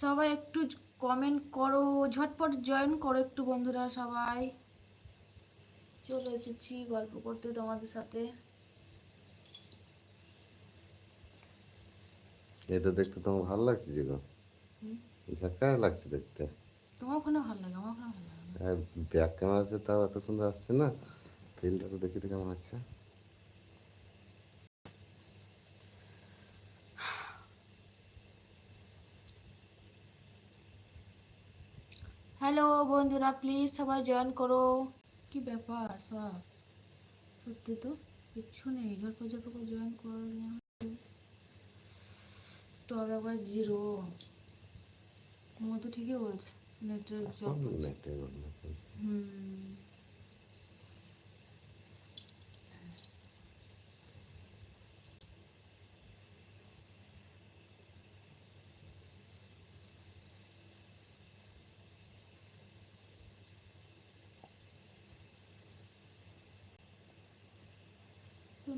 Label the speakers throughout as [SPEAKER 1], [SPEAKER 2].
[SPEAKER 1] সবাই একটু কমেন্ট করো ঝটপট জয়েন করো একটু বন্ধুরা সবাই। চলে এসেছি গল্প করতে তোমাদের সাথে।
[SPEAKER 2] এটা দেখতে তোমার ভালো লাগছে যে গো?
[SPEAKER 1] হুম।
[SPEAKER 2] লাগছে দেখতে।
[SPEAKER 1] তোমার ফোনে ভালো লাগে আমার ফোনে ভালো লাগে।
[SPEAKER 2] আর ব্যাক ক্যামেরা আছে তাও এত সুন্দর আসছে না। ফিল্টারটা দেখি তো কেমন আসছে
[SPEAKER 1] হ্যালো বন্ধুরা প্লিজ সবাই জয়েন করো। কি ব্যাপার সব? সত্যি তো কিচ্ছু নেই ঘর পর্যন্ত জয়েন করলাম। স্টপ একবার জিরো মধু ঠিকই বলছে নেটওয়ার্ক
[SPEAKER 2] গল্প।
[SPEAKER 1] হুম।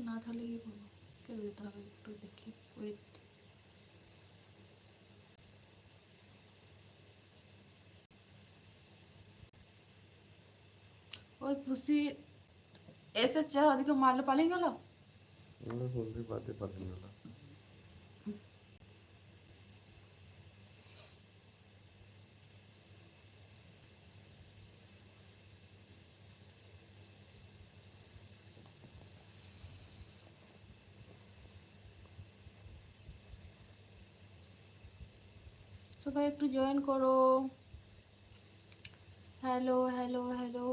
[SPEAKER 1] না তাহলে কি করবো কেটে দিতে হবে একটু দেখি ওয়েট ওই পুষি এসেছে ওদিকে মারলে পালিয়ে গেল
[SPEAKER 2] আমরা বলতে বাদে পারবেন না
[SPEAKER 1] সবাই একটু জয়েন করো হ্যালো হ্যালো হ্যালো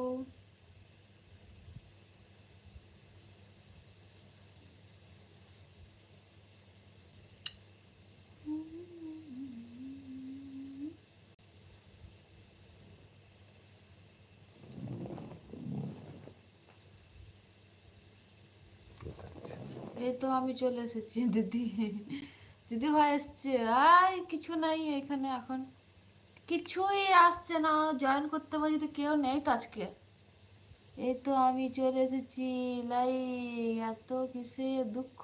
[SPEAKER 1] এই তো আমি চলে এসেছি দিদি দিদি ভাই এসছে। আই কিছু নাই এখানে এখন। কিছুই আসছে না জয়েন করতে পারি তো কেউ নেই তো আজকে। এই তো আমি চলে এসেছি, লাই, এত কিসে দুঃখ?